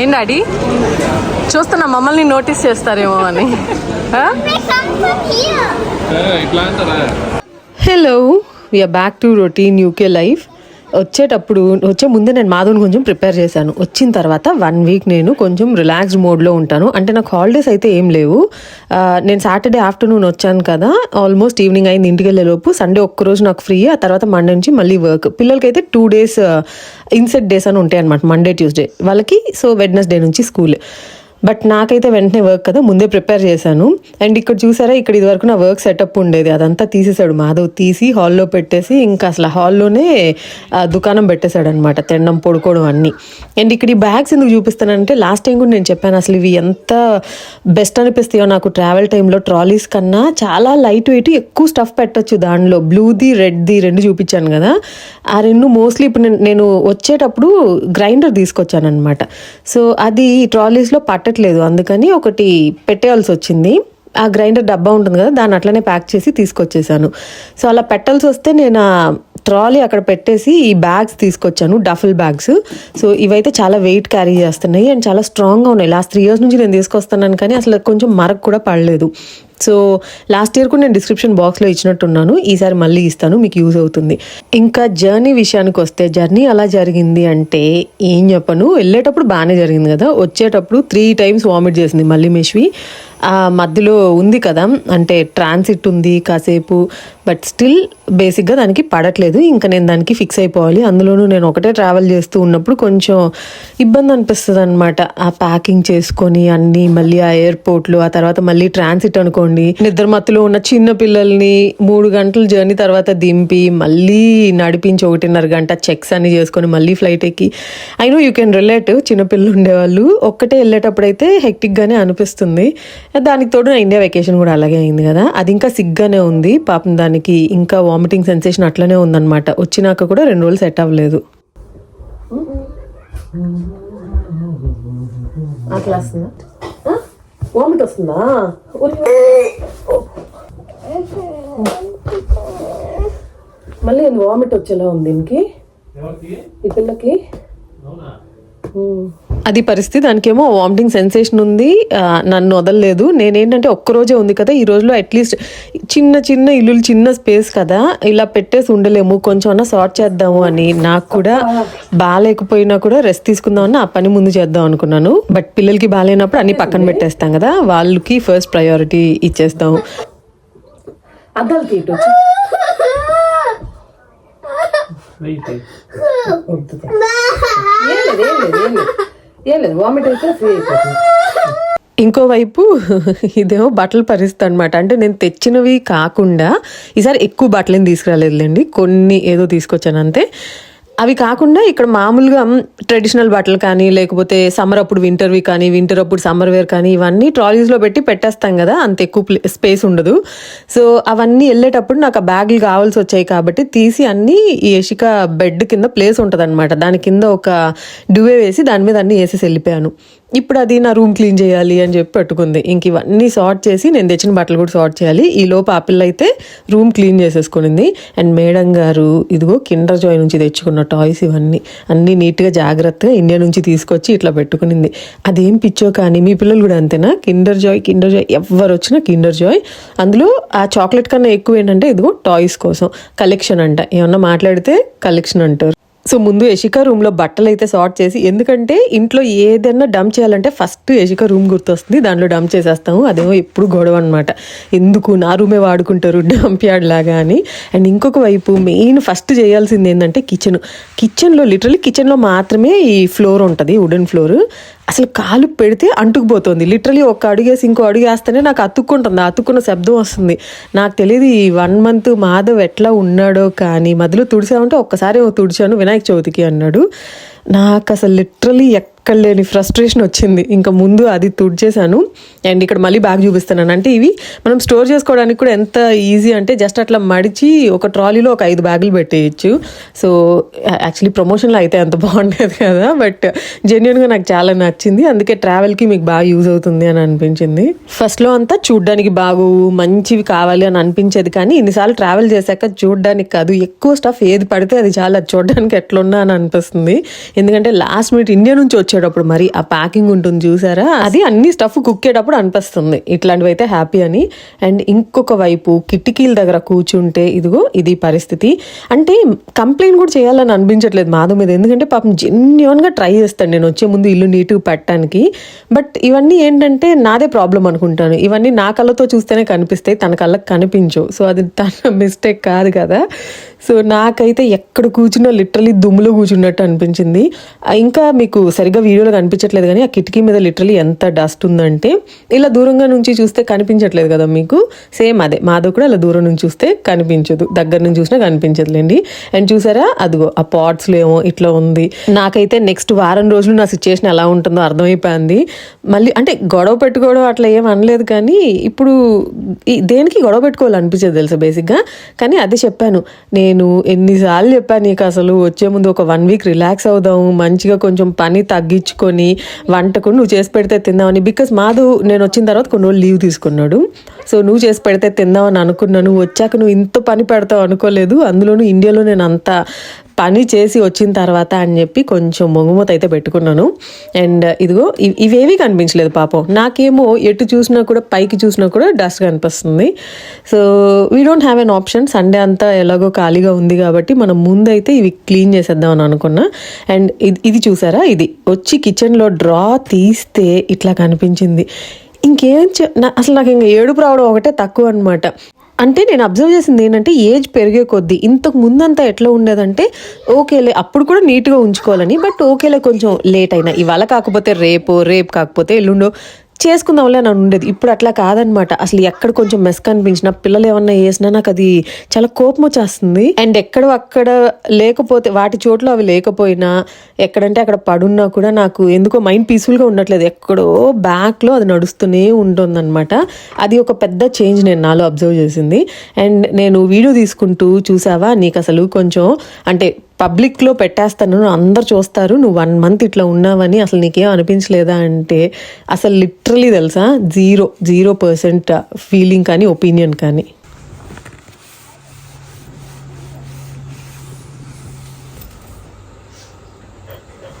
ఏం డాడీ? చూస్తున్నా మమ్మల్ని నోటీస్ చేస్తారేమో అని. Hello we're back to routine UK life వచ్చేటప్పుడు వచ్చే ముందే నేను మాధవ్ని కొంచెం ప్రిపేర్ చేశాను. వచ్చిన తర్వాత వన్ వీక్ నేను కొంచెం రిలాక్స్డ్ మోడ్లో ఉంటాను. అంటే నాకు హాలిడేస్ అయితే ఏం లేవు. నేను సాటర్డే ఆఫ్టర్నూన్ వచ్చాను కదా ఆల్మోస్ట్ ఈవినింగ్ అయింది ఇంటికి వెళ్ళేలోపు సండే ఒక్కరోజు నాకు ఫ్రీ ఆ తర్వాత మండే నుంచి మళ్ళీ వర్క్. పిల్లలకైతే టూ డేస్ ఇన్సెట్ డేస్ అని ఉంటాయి అనమాట మండే ట్యూస్డే. వాళ్ళకి సో వెడ్నెస్డే నుంచి స్కూల్. బట్ నాకైతే వెంటనే వర్క్ కదా ముందే ప్రిపేర్ చేశాను. అండ్ ఇక్కడ చూసారా ఇక్కడ ఇది వరకు నా వర్క్ సెటప్ ఉండేది. అదంతా తీసేశాడు మాధవ్. తీసి హాల్లో పెట్టేసి ఇంకా అసలు హాల్లోనే దుకాణం పెట్టేశాడు అనమాట తినడం పడుకోవడం అన్నీ. అండ్ ఇక్కడ ఈ బ్యాగ్స్ ఎందుకు చూపిస్తానంటే లాస్ట్ టైం కూడా నేను చెప్పాను అసలు ఇవి ఎంత బెస్ట్ అనిపిస్తాయో నాకు ట్రావెల్ టైంలో ట్రాలీస్ కన్నా చాలా లైట్ వెయిట్ ఎక్కువ స్టఫ్ పెట్టొచ్చు దానిలో. బ్లూది రెడ్ది రెండు చూపించాను కదా. ఆ రెండు మోస్ట్లీ ఇప్పుడు నేను నేను వచ్చేటప్పుడు గ్రైండర్ తీసుకొచ్చాను అనమాట సో అది ట్రాలీస్లో పట్ట పట్టట్లేదు. అందుకని ఒకటి పెట్టేయాల్సి వచ్చింది. ఆ గ్రైండర్ డబ్బా ఉంటుంది కదా దాన్ని అట్లనే ప్యాక్ చేసి తీసుకొచ్చేసాను. సో అలా పెట్టాల్సి వస్తే నేను ఆ ట్రాలీ అక్కడ పెట్టేసి ఈ బ్యాగ్స్ తీసుకొచ్చాను డఫల్ బ్యాగ్స్. సో ఇవైతే చాలా వెయిట్ క్యారీ చేస్తున్నాయి. అండ్ చాలా స్ట్రాంగ్గా ఉన్నాయి. లాస్ట్ త్రీ ఇయర్స్ నుంచి నేను తీసుకొస్తున్నాను కానీ అసలు కొంచెం మరకు కూడా పడలేదు. సో లాస్ట్ ఇయర్ కూడా నేను డిస్క్రిప్షన్ బాక్స్లో ఇచ్చినట్టున్నాను. ఈసారి మళ్ళీ ఇస్తాను మీకు యూజ్ అవుతుంది. ఇంకా జర్నీ విషయానికి వస్తే జర్నీ అలా జరిగింది అంటే ఏం చెప్పను. వెళ్ళేటప్పుడు బాగానే జరిగింది కదా. వచ్చేటప్పుడు త్రీ టైమ్స్ వామిట్ చేసింది మళ్ళీ మెష్వి. ఆ మధ్యలో ఉంది కదా. అంటే ట్రాన్సిట్ ఉంది కాసేపు బట్ స్టిల్ బేసిక్గా దానికి పడట్లేదు. ఇంకా నేను దానికి ఫిక్స్ అయిపోవాలి. అందులోనూ నేను ఒకటే ట్రావెల్ చేస్తూ ఉన్నప్పుడు కొంచెం ఇబ్బంది అనిపిస్తుంది అనమాట ఆ ప్యాకింగ్ చేసుకొని అన్ని మళ్ళీ ఆ ఎయిర్పోర్ట్లో ఆ తర్వాత మళ్ళీ ట్రాన్సిట్ అనుకోండి. నిద్ర మత్తులో ఉన్న చిన్న పిల్లల్ని మూడు గంటల జర్నీ తర్వాత దింపి మళ్ళీ నడిపించి ఒకటిన్నర గంట చెక్స్ అన్ని చేసుకొని మళ్ళీ ఫ్లైట్ ఎక్కి. I know you can relate చిన్నపిల్లలు ఉండేవాళ్ళు. ఒక్కటే వెళ్ళేటప్పుడు అయితే హెక్టిక్గానే అనిపిస్తుంది. దానికి తోడు నా ఇండియా వెకేషన్ కూడా అలాగే అయింది కదా. అది ఇంకా సిగ్గానే ఉంది. పాపం దానికి ఇంకా వామిటింగ్ సెన్సేషన్ అట్లనే ఉందన్నమాట. వచ్చినాక కూడా రెండు రోజులు సెట్ అవ్వలేదు. అట్లా వస్తుందా వామిట్ వస్తుందా మళ్ళీ వామిట్ వచ్చేలా ఉంది దీనికి? ఈ పిల్లకి? అది పరిస్థితి. దానికేమో వామిటింగ్ సెన్సేషన్ ఉంది. నన్ను వదలలేదు. నేనేంటంటే ఒక్కరోజే ఉంది కదా. ఈ రోజులో అట్లీస్ట్ చిన్న చిన్న ఇల్లులు చిన్న స్పేస్ కదా. ఇలా పెట్టేసి ఉండలేము. కొంచెం అన్నా సార్ట్ చేద్దాము అని నాకు కూడా బాగాలేకపోయినా కూడా రెస్ట్ తీసుకుందామని ఆ పని ముందు చేద్దాం అనుకున్నాను. బట్ పిల్లలకి బాగాలేనప్పుడు అన్ని పక్కన పెట్టేస్తాం కదా. వాళ్ళకి ఫస్ట్ ప్రయారిటీ ఇచ్చేస్తాం. వచ్చి. వెయిట్ ఏం లేదు వామిట్ అయితే ఫ్రీ అయిపోతుంది. ఇంకోవైపు ఇదేమో బట్టలు పరిస్థితి అనమాట అంటే నేను తెచ్చినవి కాకుండా ఈసారి ఎక్కువ బట్టలేని తీసుకురాలేదులేండి. కొన్ని ఏదో తీసుకొచ్చాను అంతే. అవి కాకుండా ఇక్కడ మామూలుగా ట్రెడిషనల్ బట్టలు కానీ లేకపోతే సమ్మర్ అప్పుడు వింటర్వి కానీ వింటర్ అప్పుడు సమ్మర్ వేర్ కానీ ఇవన్నీ ట్రాలీస్లో పెట్టి పెట్టేస్తాం కదా అంత ఎక్కువ స్పేస్ ఉండదు. సో అవన్నీ వెళ్ళేటప్పుడు నాకు ఆ బ్యాగులు కావాల్సి వచ్చాయి కాబట్టి తీసి అన్నీ ఈ యశిక బెడ్ కింద ప్లేస్ ఉంటుంది దాని కింద ఒక డ్యూవే వేసి దాని మీద అన్ని వేసేసి వెళ్ళిపోయాను. ఇప్పుడు అది నా రూమ్ క్లీన్ చేయాలి అని చెప్పి పెట్టుకుంది. ఇంక ఇవన్నీ సార్ట్ చేసి నేను తెచ్చిన బట్టలు కూడా సార్ట్ చేయాలి. ఈ లోపు ఆ పిల్ల అయితే రూమ్ క్లీన్ చేసేసుకునింది. అండ్ మేడం గారు ఇదిగో కిండర్ జాయ్ నుంచి తెచ్చుకున్న టాయ్స్ ఇవన్నీ అన్నీ నీట్గా జాగ్రత్తగా ఇండియా నుంచి తీసుకొచ్చి ఇట్లా పెట్టుకునింది. అదేం పిచ్చో కానీ మీ పిల్లలు కూడా అంతేనా? కిండర్ జాయ్ కిండర్ జాయ్ ఎవరు వచ్చినా కిండర్ జాయ్. అందులో ఆ చాక్లెట్ కన్నా ఎక్కువ ఏంటంటే ఇదిగో టాయ్స్ కోసం. కలెక్షన్ అంట. ఏమన్నా మాట్లాడితే కలెక్షన్ అంటారు. సో ముందు యశిక రూమ్లో బట్టలు అయితే సార్ట్ చేసి ఎందుకంటే ఇంట్లో ఏదైనా డంప్ చేయాలంటే ఫస్ట్ యశిక రూమ్ గుర్తొస్తుంది దాంట్లో డంప్ చేసేస్తాము. అదేమో ఎప్పుడు గొడవ అనమాట ఎందుకు నా రూమే వాడుకుంటారు డంప్ యార్డ్ లాగా అని. అండ్ ఇంకొక వైపు మెయిన్ ఫస్ట్ చేయాల్సింది ఏంటంటే కిచెన్. కిచెన్లో లిటరలీ కిచెన్లో మాత్రమే ఈ ఫ్లోర్ ఉంటుంది వుడెన్ ఫ్లోర్. అసలు కాలు పెడితే అంటుకుపోతుంది. లిటరలీ ఒక అడుగేసి ఇంకో అడుగేస్తేనే నాకు అతుక్కుంటుంది. అతుక్కున్న శబ్దం వస్తుంది. నాకు తెలియదు ఈ వన్ మంత్ మాధవ్ ఎట్లా ఉన్నాడో కానీ మధ్యలో తుడిచామంటే ఒక్కసారి తుడిచాను వినాయక చవితికి అన్నాడు. నాకు అసలు లిటరలీ ఎక్క లేని ఫ్రస్ట్రేషన్ వచ్చింది. ఇంకా ముందు అది తుడిచేశాను. అండ్ ఇక్కడ మళ్ళీ బ్యాగ్ చూపిస్తున్నాను. అంటే ఇవి మనం స్టోర్ చేసుకోవడానికి కూడా ఎంత ఈజీ అంటే జస్ట్ అట్లా మడిచి ఒక ట్రాలీలో ఒక ఐదు బ్యాగులు పెట్టేయచ్చు. సో యాక్చువల్లీ ప్రమోషన్లో అయితే అంత బాగుండేది కదా. బట్ జెన్యున్గా నాకు చాలా నచ్చింది. అందుకే ట్రావెల్కి మీకు బాగా యూజ్ అవుతుంది అని అనిపించింది. ఫస్ట్లో అంతా చూడ్డానికి బాగు మంచివి కావాలి అని అనిపించేది కానీ ఇన్నిసార్లు ట్రావెల్ చేశాక చూడడానికి కాదు ఎక్కువ స్టఫ్ ఏది పడితే అది చాలా చూడడానికి ఎట్లున్నా అని అనిపిస్తుంది. ఎందుకంటే లాస్ట్ మినిట్ ఇండియా నుంచి వచ్చేటప్పుడు మరి ఆ ప్యాకింగ్ ఉంటుంది చూసారా? అది అన్ని స్టఫ్ కుక్కేటప్పుడు అనిపిస్తుంది. ఇట్లాంటివి అయితే హ్యాపీ అని. అండ్ ఇంకొక వైపు కిటికీల దగ్గర కూర్చుంటే ఇదిగో ఇది పరిస్థితి. అంటే కంప్లైంట్ కూడా చేయాలని అనిపించట్లేదు మాధవ్ మీద. ఎందుకంటే పాపం జెన్యున్గా ట్రై చేస్తాను నేను వచ్చే ముందు ఇల్లు నీట్గా పెట్టడానికి. బట్ ఇవన్నీ ఏంటంటే నాదే ప్రాబ్లం అనుకుంటాను. ఇవన్నీ నా కళ్ళతో చూస్తేనే కనిపిస్తాయి. తన కళ్ళకి కనిపించవు. సో అది తన మిస్టేక్ కాదు కదా. సో నాకైతే ఎక్కడ కూర్చున్నా లిటరలీ దుమ్ములో కూర్చున్నట్టు అనిపించింది. ఇంకా మీకు సరిగ్గా వీడియోలో కనిపించట్లేదు కానీ ఆ కిటికీ మీద లిటరలీ ఎంత డస్ట్ ఉందంటే ఇలా దూరంగా నుంచి చూస్తే కనిపించట్లేదు కదా మీకు. సేమ్ అదే. మాధవ్ కూడా అలా దూరం నుంచి చూస్తే కనిపించదు. దగ్గర నుంచి చూసినా కనిపించదులేండి. అండ్ చూసారా? అదిగో ఆ పాట్స్లో ఏమో ఇట్లా ఉంది. నాకైతే నెక్స్ట్ వారం రోజులు నా సిచ్యువేషన్ ఎలా ఉంటుందో అర్థమైపోయింది. మళ్ళీ అంటే గొడవ పెట్టుకోవడం అట్లా ఏం అనలేదు కానీ ఇప్పుడు ఈ- దేనికి గొడవ పెట్టుకోవాలనిపించదు తెలుసా బేసిక్గా కానీ అదే చెప్పాను. నేను ఎన్నిసార్లు చెప్పాను నీకు అసలు వచ్చే ముందు ఒక వన్ వీక్ రిలాక్స్ అవుదాము మంచిగా కొంచెం పని తగ్గించుకొని వంటకు నువ్వు చేసి పెడితే తిందామని బికాస్ మాధు నేను వచ్చిన తర్వాత కొన్ని రోజులు లీవ్ తీసుకున్నాడు. సో నువ్వు చేసి పెడితే తిందామని అనుకున్నాను వచ్చాక నువ్వు ఇంత పని పెడతావు అనుకోలేదు. అందులోనూ ఇండియాలో నేను అంత పని చేసి వచ్చిన తర్వాత అని చెప్పి కొంచెం మొంగుమూత అయితే పెట్టుకున్నాను. అండ్ ఇదిగో ఇవేవి కనిపించలేదు పాపం. నాకేమో ఎటు చూసినా కూడా పైకి చూసినా కూడా డస్ట్ కనిపిస్తుంది. So we don't have an option Sunday అంతా ఎలాగో ఖాళీగా ఉంది కాబట్టి మనం ముందైతే ఇవి క్లీన్ చేసేద్దాం అని అనుకున్నా. అండ్ ఇది ఇది చూసారా? ఇది. వచ్చి కిచెన్లో డ్రా తీస్తే ఇట్లా కనిపించింది. ఇంకేం నా- అసలు నాకు ఇంకా ఏడుపు రావడం ఒకటే తక్కువ అనమాట అంటే నేను అబ్జర్వ్ చేసింది ఏంటంటే ఏజ్ పెరిగే కొద్దీ ఇంతకు ముందంతా ఎట్లా ఉండేదంటే ఓకేలే అప్పుడు కూడా నీట్గా ఉంచుకోవాలని బట్ ఓకేలే కొంచెం లేట్ అయినా. ఇవాళ కాకపోతే రేపు రేపు కాకపోతే ఎల్లుండో చేసుకుందాంలే అని ఉండేది. ఇప్పుడు అట్లా కాదనమాట. అసలు ఎక్కడ కొంచెం మెస్ కనిపించినా పిల్లలు ఏమన్నా వేసినా నాకు అది చాలా కోపం వచ్చేస్తుంది. అండ్ ఎక్కడ అక్కడ లేకపోతే వాటి చోట్ల అవి లేకపోయినా ఎక్కడంటే అక్కడ పడున్నా కూడా నాకు ఎందుకో మైండ్ పీస్ఫుల్గా ఉండట్లేదు. ఎక్కడో బ్యాక్లో అది నడుస్తూనే ఉంటుందన్నమాట. అది ఒక పెద్ద చేంజ్ నేను నాలో అబ్జర్వ్ చేసింది. అండ్ నేను వీడియో తీసుకుంటూ చూసావా? నీకు అసలు కొంచెం అంటే పబ్లిక్లో పెట్టేస్తాను అందరు చూస్తారు నువ్వు వన్ మంత్ ఇట్లా ఉన్నావని అసలు నీకేం అనిపించలేదా అంటే అసలు లిటరలీ తెలుసా? జీరో జీరో పర్సెంట్ ఫీలింగ్ కానీ ఒపీనియన్ కానీ.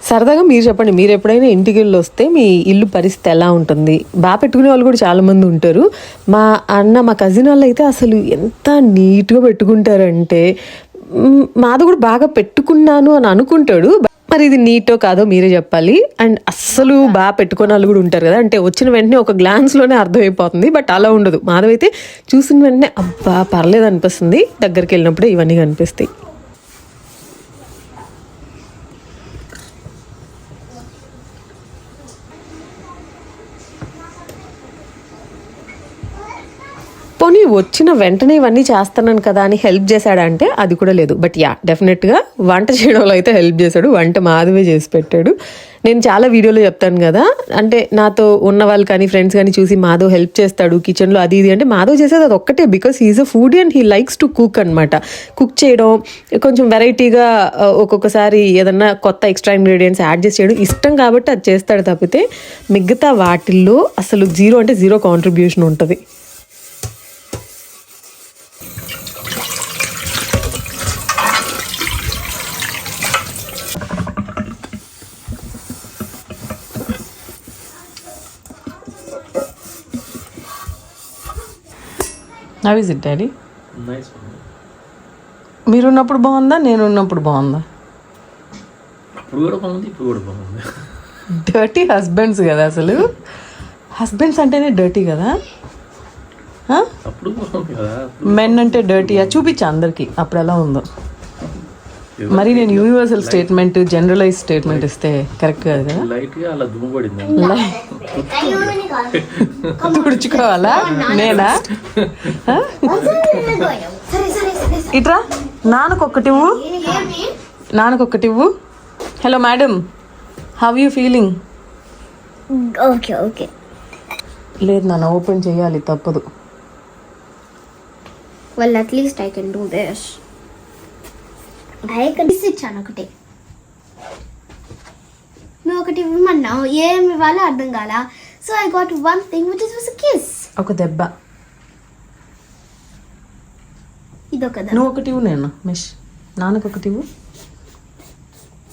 సరదాగా మీరు చెప్పండి మీరు ఎప్పుడైనా ఇంటికి వెళ్ళి వస్తే మీ ఇల్లు పరిస్థితి ఎలా ఉంటుంది? బాగా పెట్టుకునే వాళ్ళు కూడా చాలామంది ఉంటారు. మా అన్న మా కజిన్ వాళ్ళు అయితే అసలు ఎంత నీట్గా పెట్టుకుంటారంటే మాది కూడా బాగా పెట్టుకున్నాను అని అనుకుంటాడు. మరి ఇది నీటో కాదో మీరే చెప్పాలి. అండ్ అస్సలు బాగా పెట్టుకునే వాళ్ళు కూడా ఉంటారు కదా. అంటే వచ్చిన వెంటనే ఒక గ్లాన్స్లోనే అర్థమైపోతుంది. బట్ అలా ఉండదు. మాధవైతే చూసిన వెంటనే అబ్బా పర్లేదు అనిపిస్తుంది. దగ్గరికి వెళ్ళినప్పుడే ఇవన్నీ కనిపిస్తాయి. పోనీ వచ్చిన వెంటనే ఇవన్నీ చేస్తున్నాను కదా అని హెల్ప్ చేశాడంటే అది కూడా లేదు. బట్ యా డెఫినెట్గా వంట చేయడంలో అయితే హెల్ప్ చేశాడు. వంట మాధవే చేసి పెట్టాడు. నేను చాలా వీడియోలో చెప్తాను కదా. అంటే నాతో ఉన్న వాళ్ళు కానీ ఫ్రెండ్స్ కానీ చూసి మాధవ్ హెల్ప్ చేస్తాడు కిచెన్లో అది ఇది అంటే మాధవ్ చేసేది అది ఒక్కటే because he's a food and he likes to cook అనమాట కుక్ చేయడం కొంచెం వెరైటీగా ఒక్కొక్కసారి ఏదన్నా కొత్త ఎక్స్ట్రా ఇంగ్రీడియంట్స్ యాడ్ చేసి చేయడం ఇష్టం కాబట్టి అది చేస్తాడు తప్పితే మిగతా వాటిల్లో అసలు జీరో అంటే జీరో కాంట్రిబ్యూషన్ ఉంటుంది. హౌ ఇస్ ఇట్ డాడీ మీరున్నప్పుడు బాగుందా? నేను ఉన్నప్పుడు బాగుందా? అప్పుడు కూడా బాగుంది ఇప్పుడు కూడా బాగుంది. డర్టీ హస్బెండ్స్ కదా అసలు? హస్బెండ్స్ అంటేనే డర్టీ కదా? మెన్ అంటే డర్టీయా చూపించా అందరికి అప్పుడు ఎలా ఉందో. మరి నేను యూనివర్సల్ స్టేట్మెంట్ జనరలైజ్ స్టేట్మెంట్ ఇస్తే కరెక్ట్ కాదు కదా? లైట్గా అలా దుమ్ము పడింది తుడుచుకోవాలా? నేనా? సరే సరే సరే how you feeling okay okay లేదు నాన్న ఓపెన్ చేయాలి తప్పదు. Well at least I can do this ఇచ్చాను ఒకటి. నువ్వు ఒకటి ఇవ్వమన్నావు ఏమి ఇవ్వాలో అర్థం కాల? So I got one thing which is was kiss ఒక దెబ్బ. ఇదొకదా నువ్వు ఒకటి ఇవ్వు నేను మిష్ నాన్నకు ఒకటి ఇవ్వు.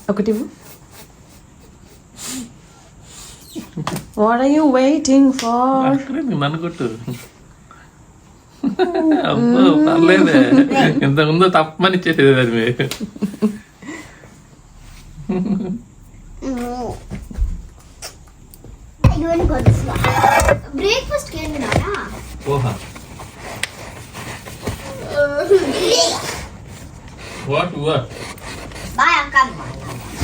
ఒకటి ఇవ్వు. What are you waiting for నన్ను కొట్టు. అబ్బో పర్లేదే. ఇంతకుముందు తప్పమని ఇచ్చేసేది అది మీరు. బ్రేక్ఫాస్ట్ ఓహా what what boy uncle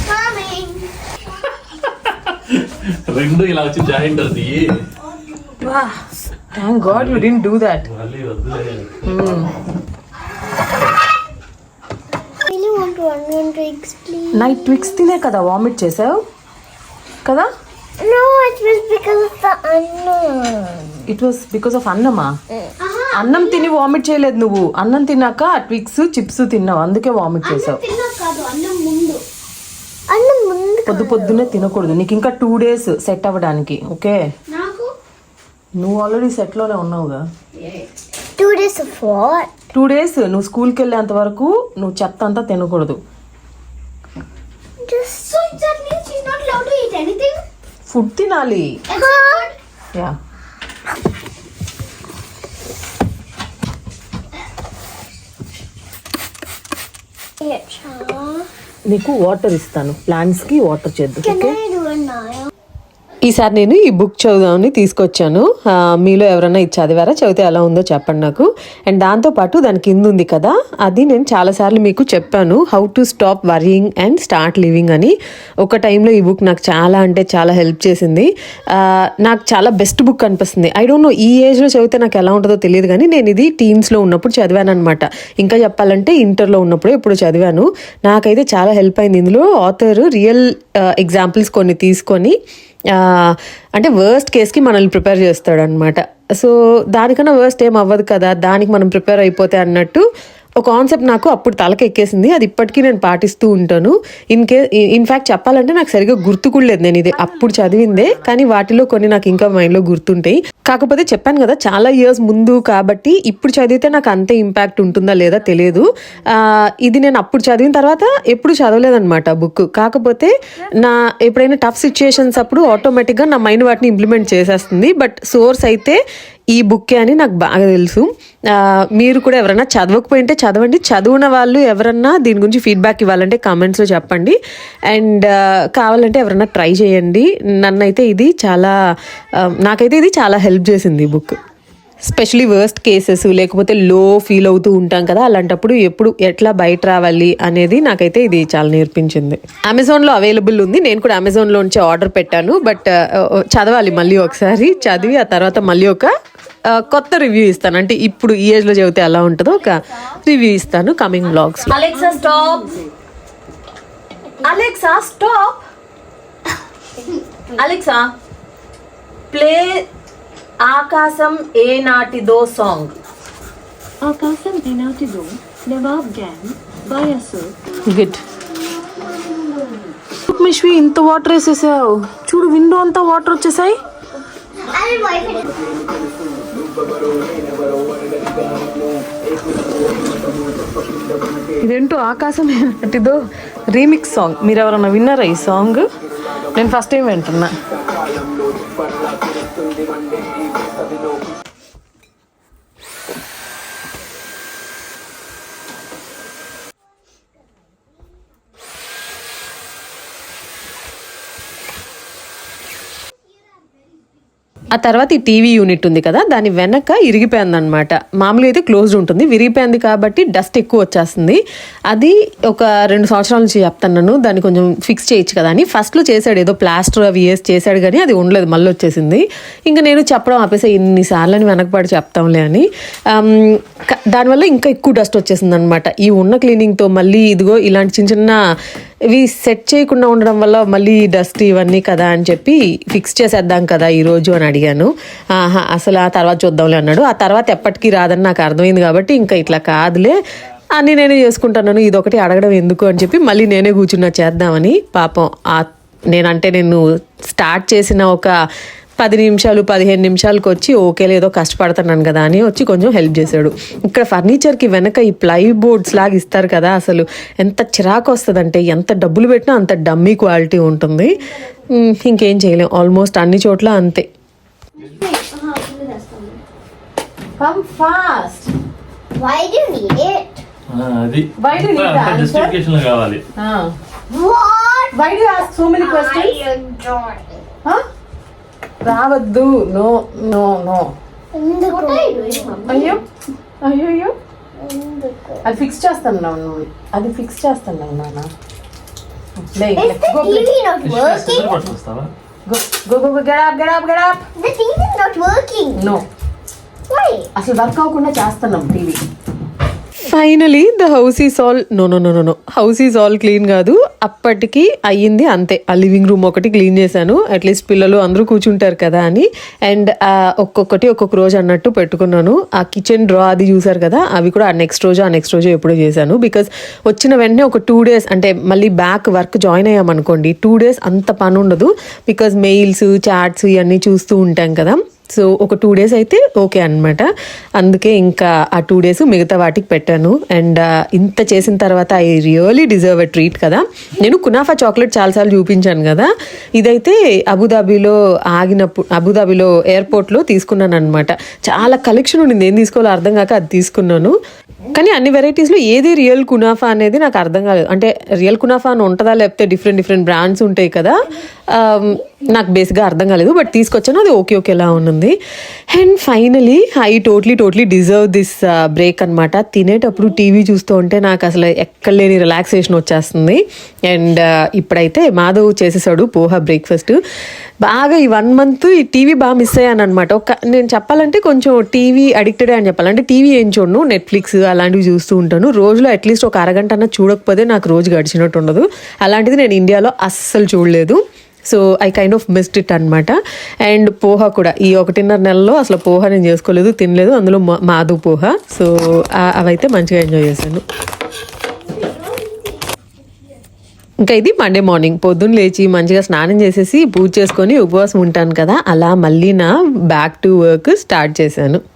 coming రెండు ఇలా వచ్చి జాయింట్ అవుతుంది thank god you didn't do that. Night Twix తినే కదా వామిట్ చేసావు? కదా? No, it was because of the onion. It was because of అన్నమా? అన్నం తిని వామిట్ చేయలేదు నువ్వు. అన్నం తిన్నాక ట్విక్స్ చిప్స్ తిన్నావు. అందుకే వామిట్ చేసావు. తిన్నా కాదు అన్నం ముందు. అన్నం ముందు పొద్దు పొద్దునే తినకూడదు. నీకు ఇంకా టూ డేస్ సెట్ అవ్వడానికి ఓకే నువ్వు ఆల్రెడీ సెట్లోనే ఉన్నావుగా. టూ డేస్ టూ డేస్ నువ్వు స్కూల్కి వెళ్ళేంత వరకు నువ్వు చెత్త అంతా తినకూడదు. ఫుడ్ తినాలి. యా. నీకు వాటర్ ఇస్తాను. ప్లాంట్స్కి వాటర్ చేద్దాం ఓకే? ఈసారి నేను ఈ బుక్ చదువుదామని తీసుకొచ్చాను. మీలో ఎవరైనా ఇది చదివారా? చదివితే ఎలా ఉందో చెప్పండి నాకు. అండ్ దాంతోపాటు దాని కింద ఉంది కదా అది నేను చాలాసార్లు మీకు చెప్పాను. How to stop worrying and start living అని. ఒక టైంలో ఈ బుక్ నాకు చాలా అంటే చాలా హెల్ప్ చేసింది. నాకు చాలా బెస్ట్ బుక్ అనిపిస్తుంది. ఐ డోంట్ నో ఈ ఏజ్లో చదివితే నాకు ఎలా ఉంటుందో తెలియదు కానీ నేను ఇది టీన్స్లో ఉన్నప్పుడు చదివాను అనమాట ఇంకా చెప్పాలంటే ఇంటర్లో ఉన్నప్పుడు ఇప్పుడు చదివాను. నాకైతే చాలా హెల్ప్ అయింది. ఇందులో ఆథర్ రియల్ ఎగ్జాంపుల్స్ కొన్ని తీసుకొని అంటే వర్స్ట్ కేస్కి మనల్ని ప్రిపేర్ చేస్తాడనమాట సో దానికన్నా వర్స్ట్ ఏం అవ్వదు కదా. దానికి మనం ప్రిపేర్ అయిపోతే అన్నట్టు ఒక కాన్సెప్ట్ నాకు అప్పుడు తలకి ఎక్కేసింది అది ఇప్పటికీ నేను పాటిస్తూ ఉంటాను. ఇన్ కే ఇన్ఫ్యాక్ట్ చెప్పాలంటే నాకు సరిగ్గా గుర్తుకులేదు నేను ఇది అప్పుడు చదివిందే. కానీ వాటిలో కొన్ని నాకు ఇంకా మైండ్లో గుర్తుంటాయి. కాకపోతే చెప్పాను కదా చాలా ఇయర్స్ ముందు కాబట్టి ఇప్పుడు చదివితే నాకు అంతే ఇంపాక్ట్ ఉంటుందా లేదా తెలియదు. ఇది నేను అప్పుడు చదివిన తర్వాత ఎప్పుడు చదవలేదన్నమాట బుక్ కాకపోతే నా ఎప్పుడైనా టఫ్ సిచ్యుయేషన్స్ అప్పుడు ఆటోమేటిక్గా నా మైండ్ వాటిని ఇంప్లిమెంట్ చేసేస్తుంది. బట్ సోర్స్ అయితే ఈ బుక్కే అని నాకు బాగా తెలుసు. మీరు కూడా ఎవరైనా చదవకపోయింటే చదవండి. చదివిన వాళ్ళు ఎవరన్నా దీని గురించి ఫీడ్బ్యాక్ ఇవ్వాలంటే కామెంట్స్లో చెప్పండి. అండ్ కావాలంటే ఎవరైనా ట్రై చేయండి. నన్నైతే ఇది చాలా నాకైతే ఇది చాలా హెల్ప్ చేసింది ఈ బుక్ స్పెషలీ వర్స్ట్ కేసెస్ లేకపోతే లో ఫీల్ అవుతూ ఉంటాం కదా అలాంటప్పుడు ఎప్పుడు ఎట్లా బయట రావాలి అనేది నాకైతే ఇది చాలా నేర్పించింది. అమెజాన్లో అవైలబుల్ ఉంది. నేను కూడా అమెజాన్లో నుంచి ఆర్డర్ పెట్టాను బట్ చదవాలి మళ్ళీ ఒకసారి. చదివి ఆ తర్వాత మళ్ళీ ఒక కొత్త రివ్యూ ఇస్తాను. అంటే ఇప్పుడు ఈ ఏజ్లో చదివితే ఎలా ఉంటుందో ఒక రివ్యూ ఇస్తాను coming blogs Alexa stop Alexa stop Alexa play ఆకాశం ఏ నాటిదో సాంగ్ ఆకాశం ఏనాటిదో నవాబ్ గ్యాంగ్ బయసు గుడ్ మిష్వి ఇంత వాటర్ వేసేసావు. చూడు విండో అంతా వాటర్ వచ్చేసాయి. ఇదేంటో ఆకాశం ఏనాటిదో రీమిక్స్ సాంగ్. మీరు ఎవరన్నా విన్నారా ఈ సాంగ్? నేను ఫస్ట్ టైం వింటున్నా. ఆ తర్వాత ఈ టీవీ యూనిట్ ఉంది కదా దాని వెనక ఇరిగిపోయింది అనమాట మామూలుగా అయితే క్లోజ్డ్ ఉంటుంది విరిగిపోయింది కాబట్టి డస్ట్ ఎక్కువ వచ్చేస్తుంది. అది ఒక రెండు సంవత్సరాల నుంచి చెప్తాను దాన్ని కొంచెం ఫిక్స్ చేయొచ్చు కదా అని. ఫస్ట్లో చేశాడు ఏదో ప్లాస్టర్ అవి వేసి చేశాడు కానీ అది ఉండలేదు మళ్ళీ వచ్చేసింది. ఇంకా నేను చెప్పడం ఆపేసా ఇన్నిసార్లు అని వెనకబడి చెప్తాంలే అని. దానివల్ల ఇంకా ఎక్కువ డస్ట్ వచ్చేసింది అనమాట ఈ ఉన్న క్లీనింగ్తో మళ్ళీ ఇదిగో ఇలాంటి చిన్న చిన్న ఇవి సెట్ చేయకుండా ఉండడం వల్ల మళ్ళీ డస్ట్ ఇవన్నీ కదా అని చెప్పి ఫిక్స్ చేసేద్దాం కదా ఈరోజు అని అడిగాను. ఆహా అసలు ఆ తర్వాత చూద్దాంలే అన్నాడు. ఆ తర్వాత ఎప్పటికీ రాదని నాకు అర్థమైంది కాబట్టి ఇంకా ఇట్లా కాదులే. అన్నీ నేనే చేసుకుంటున్నాను. ఇదొకటి అడగడం ఎందుకు అని చెప్పి మళ్ళీ నేనే కూర్చున్నా చేద్దామని. పాపం ఆ నేనంటే నేను స్టార్ట్ చేసిన ఒక పది నిమిషాలు పదిహేను నిమిషాలకు వచ్చి ఓకే లేదో కష్టపడుతున్నాను కదా అని వచ్చి కొంచెం హెల్ప్ చేశాడు. ఇక్కడ ఫర్నిచర్కి వెనక ఈ ప్లై బోర్డ్స్ లాగా ఇస్తారు కదా అసలు. ఎంత చిరాకు వస్తుందంటే ఎంత డబ్బులు పెట్టినా అంత డమ్మీ క్వాలిటీ ఉంటుంది. ఇంకేం చేయలేం. ఆల్మోస్ట్ అన్ని చోట్ల అంతే. Fast Why do you need it? అది. Why do you need the answer? Justification కావాలి. What? Why do ask so many Are you doing? రావద్దు. No no no? అయ్యో అయ్యో అయ్యో. అది ఫిక్స్ చేస్తాను అది ఫిక్స్ చేస్తాను నాన్న. Is the TV not working? పట్టుకొస్తావా go go go get up get up get up The TV is not working. No Why? అసలు వర్క్ అవ్వకుండా చేస్తున్నాం TV finally the house is all no no no no no house is all clean కాదు. అప్పటికి అయ్యింది అంతే. ఆ living room ఒకటి clean చేశాను. అట్లీస్ట్ పిల్లలు అందరూ కూర్చుంటారు కదా అని. అండ్ ఒక్కొక్కటి ఒక్కొక్క రోజు అన్నట్టు పెట్టుకున్నాను. ఆ కిచెన్ డ్రా అది చూసారు కదా అవి కూడా ఆ నెక్స్ట్ రోజు ఆ నెక్స్ట్ రోజు ఎప్పుడో చేశాను. బికాస్ వచ్చిన వెంటనే ఒక టూ డేస్ అంటే మళ్ళీ బ్యాక్ వర్క్ జాయిన్ అయ్యామనుకోండి టూ డేస్ అంత పని ఉండదు. బికాస్ మెయిల్స్ చాట్స్ ఇవన్నీ చూస్తూ ఉంటాం కదా. సో ఒక టూ డేస్ అయితే ఓకే అనమాట అందుకే ఇంకా ఆ టూ డేస్ మిగతా వాటికి పెట్టాను. అండ్ uh, ఇంత చేసిన తర్వాత I really deserve a treat కదా. నేను కునాఫా చాక్లెట్ చాలాసార్లు చూపించాను కదా. ఇదైతే అబుదాబీలో ఆగినప్పుడు అబుదాబీలో ఎయిర్పోర్ట్లో తీసుకున్నాను అనమాట చాలా కలెక్షన్ ఉండింది. ఏం తీసుకోవాలో అర్థం కాక అది తీసుకున్నాను. కానీ అన్ని వెరైటీస్లో ఏది రియల్ కునాఫా అనేది నాకు అర్థం కాలేదు. అంటే రియల్ కునాఫా అని ఉంటుందా? లేకపోతే డిఫరెంట్ డిఫరెంట్ బ్రాండ్స్ ఉంటాయి కదా. Um, నాకు బేసిక్గా అర్థం కాలేదు. బట్ తీసుకొచ్చాను. అది ఓకే ఓకేలా ఉన్నది. And finally I totally totally deserve this break అనమాట తినేటప్పుడు టీవీ చూస్తూ ఉంటే నాకు అసలు ఎక్కడ లేని రిలాక్సేషన్ వచ్చేస్తుంది అండ్ uh, ఇప్పుడైతే మాధవ్ చేసేసాడు పోహా బ్రేక్ఫాస్ట్ బాగా ఈ వన్ మంత్ ఈ టీవీ బాగా మిస్ అయ్యాను అనమాట ఒక నేను చెప్పాలంటే కొంచెం టీవీ అడిక్టెడ్ అని చెప్పాలి. అంటే టీవీ ఏం చూడను నెట్ఫ్లిక్స్ అలాంటివి చూస్తూ ఉంటాను. రోజులో అట్లీస్ట్ ఒక అరగంట అన్న చూడకపోతే నాకు రోజు గడిచినట్టు ఉండదు. అలాంటిది నేను ఇండియాలో అస్సలు చూడలేదు. So I kind of missed it అనమాట అండ్ పోహా కూడా ఈ ఒకటిన్నర నెలలో అసలు పోహా నేను చేసుకోలేదు తినలేదు అందులో మా- మాధవ్ పోహా. సో అవైతే మంచిగా ఎంజాయ్ చేశాను. ఇంకా ఇది మండే మార్నింగ్ పొద్దున్న లేచి మంచిగా స్నానం చేసేసి పూజ చేసుకొని ఉపవాసం ఉంటాను కదా అలా మళ్ళీ నా బ్యాక్ టు వర్క్ స్టార్ట్ చేశాను.